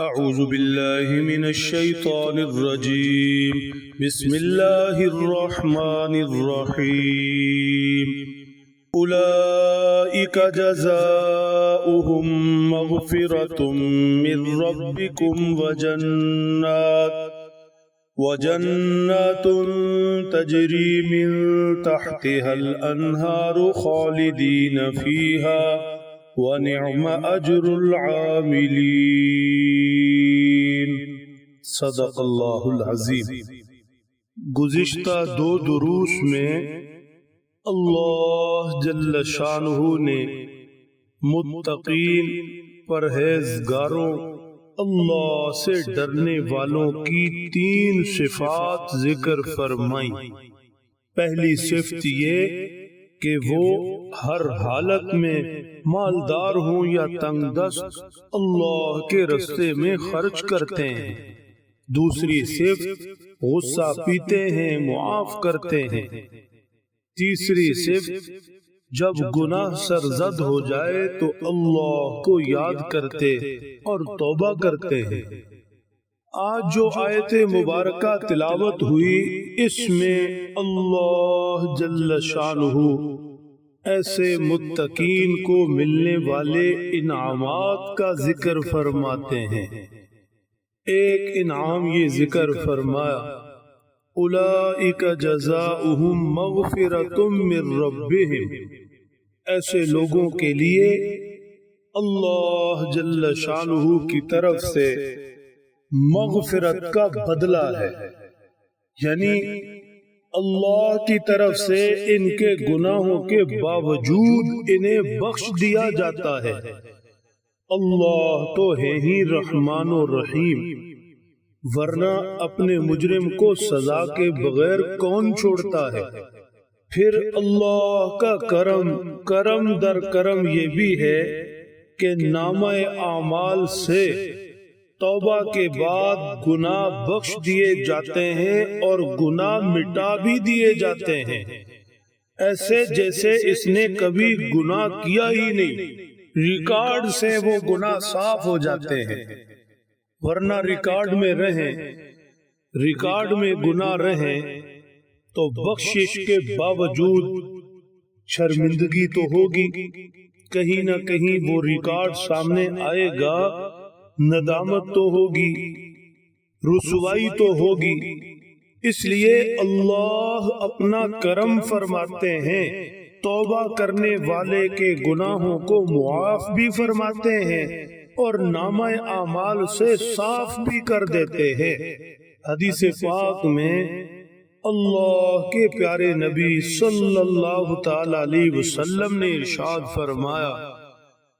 أعوذ بالله من الشيطان الرجيم. بسم الله الرحمن الرحيم. أولئك جزاؤهم مغفرة من ربكم وجنات وجنات تجري من تحتها الأنهار خالدين فيها. ونعم أجر العاملين. صدق اللہ العظیم گزشتہ دو دروس میں اللہ جل شانہ نے متقین، پرہیزگاروں، اللہ سے ڈرنے والوں کی تین صفات ذکر فرمائی پہلی صفت یہ کہ وہ ہر حالت میں مالدار ہوں یا تنگ دست اللہ کے رستے میں خرچ کرتے ہیں۔ دوسری صفت غصہ پیتے ہیں معاف کرتے ہیں۔ تیسری صفت جب گناہ سرزد ہو جائے تو اللہ کو یاد کرتے اور توبہ کرتے ہیں۔ آج جو آیت مبارکہ تلاوت ہوئی اس میں اللہ جل شانہ ایسے متقین کو ملنے والے انعامات کا ذکر فرماتے ہیں۔ ایک انعام یہ ذکر فرمایا اولئک جزاؤہم مغفرت من ربہم۔ ایسے لوگوں کے لیے اللہ جل شانہ کی طرف سے مغفرت کا بدلہ ہے۔ یعنی اللہ کی طرف سے ان کے گناہوں کے باوجود انہیں بخش دیا جاتا ہے۔ اللہ تو ہے ہی رحمان و رحیم۔ ورنہ اپنے مجرم کو سزا کے بغیر کون چھوڑتا ہے؟ پھر اللہ کا کرم کرم در کرم یہ بھی ہے کہ نام اعمال سے توبہ کے بعد گناہ بخش دیے جاتے ہیں اور گناہ مٹا بھی دیے جاتے ہیں۔ ایسے جیسے اس نے کبھی گناہ کیا ہی نہیں۔ ریکارڈ سے وہ گناہ صاف ہو جاتے ہیں۔ ورنہ ریکارڈ میں رہیں۔ ریکارڈ میں گناہ رہیں تو بخشش کے باوجود شرمندگی تو ہوگی۔ کہیں نہ کہیں وہ ریکارڈ سامنے آئے گا۔ ندامت تو ہوگی، رسوائی تو ہوگی۔ اس لیے اللہ اپنا کرم فرماتے ہیں، توبہ کرنے والے کے گناہوں کو معاف بھی فرماتے ہیں اور نام اعمال سے صاف بھی کر دیتے ہیں۔ حدیث پاک میں اللہ کے پیارے نبی صلی اللہ تعالی علیہ وسلم نے ارشاد فرمایا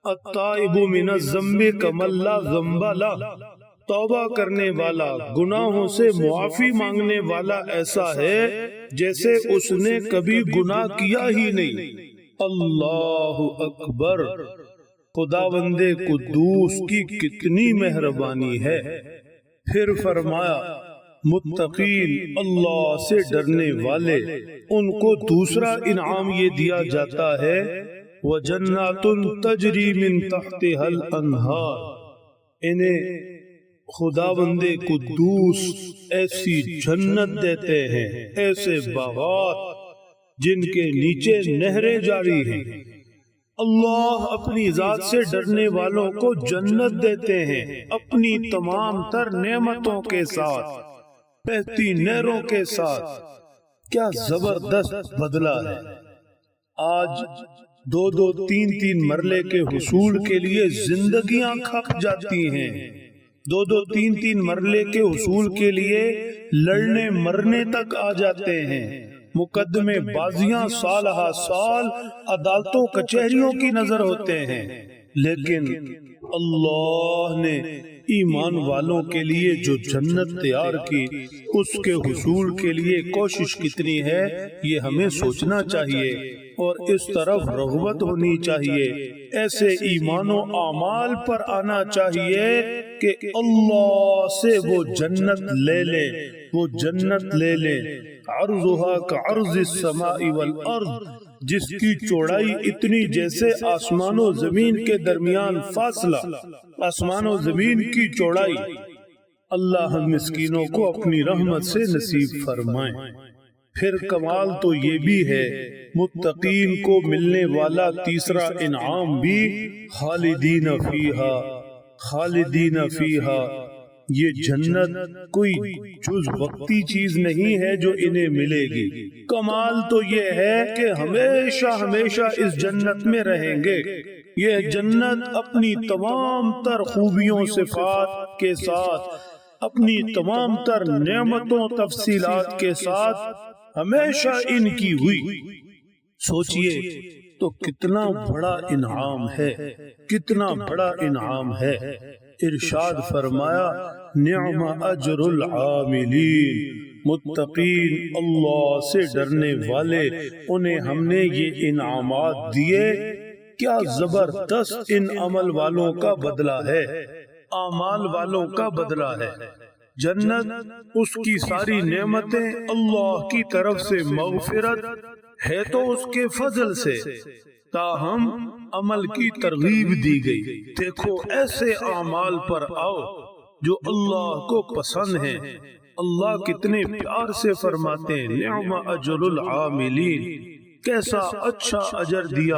التائب من الزنب کمل لا ذنب لا توبہ کرنے والا، گناہوں سے معافی مانگنے والا ایسا ہے جیسے اس نے کبھی گناہ کیا ہی نہیں۔ اللہ اکبر خدا بندے قدوس کی کتنی مہربانی ہے۔ پھر فرمایا، متقین اللہ سے ڈرنے والے، ان کو دوسرا انعام یہ دیا جاتا ہے وجنات تجری من تحتها الانہار۔ انہیں خدا بندے قدوس ایسی جنت دیتے ہیں، ایسے باغات جن کے نیچے نہریں جاری ہیں۔ اللہ اپنی ذات سے ڈرنے والوں کو جنت دیتے ہیں، اپنی تمام تر نعمتوں کے ساتھ، بہتی نہروں کے ساتھ۔ کیا زبردست بدلہ ہے۔ آج دو دو تین تین مرلے کے حصول کے لیے زندگیاں کھپ جاتی ہیں۔ دو دو تین تین مرلے کے حصول کے لیے لڑنے مرنے تک آ جاتے ہیں۔ مقدمے بازیاں سالہ سال عدالتوں کچہریوں کی نظر ہوتے ہیں۔ لیکن اللہ نے ایمان والوں کے لیے جو جنت تیار کی، اس کے حصول کے لیے کوشش کتنی ہے، یہ ہمیں سوچنا چاہیے اور اس طرف رغبت ہونی چاہیے۔ ایسے ایمان و اعمال پر آنا چاہیے کہ اللہ سے وہ جنت لے لے، وہ جنت لے لے۔ عرضها كعرض السماء والارض۔ جس کی چوڑائی اتنی جیسے آسمان و زمین کے درمیان فاصلہ آسمان و زمین کی چوڑائی۔ اللہ ہم مسکینوں کو اپنی رحمت سے نصیب فرمائیں۔ پھر کمال تو یہ بھی ہے متقین کو ملنے والا تیسرا انعام بھی خالدین فیہا۔ خالدین فیہا۔ یہ جنت کوئی جز وقتی چیز نہیں ہے جو انہیں ملے گی۔ کمال تو یہ ہے کہ ہمیشہ ہمیشہ اس جنت میں رہیں گے۔ یہ جنت اپنی تمام تر خوبیوں، صفات کے ساتھ، اپنی تمام تر نعمتوں، تفصیلات کے ساتھ ہمیشہ ان کی ہوئی۔ سوچئے تو کتنا بڑا انعام ہے، کتنا بڑا انعام ہے۔ ارشاد فرمایا، نعم اجر العاملین۔ متقین اللہ سے ڈرنے والے، انہیں ہم نے یہ انعامات دیے۔ کیا زبردست ان عمل والوں کا بدلہ ہے۔ اعمال والوں کا بدلہ ہے۔ جنت، اس کی ساری نعمتیں اللہ کی طرف سے مغفرت ہے تو اس کے فضل سے۔ تاہم عمل کی ترغیب دی گئی۔ دیکھو، ایسے اعمال پر آؤ جو اللہ کو پسند ہیں۔ اللہ کتنے پیار سے فرماتے ہیں، نعم اجر العاملین۔ کیسا اچھا اجر دیا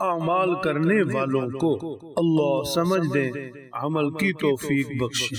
اعمال کرنے والوں کو۔ اللہ سمجھ دے عمل کی توفیق بخشی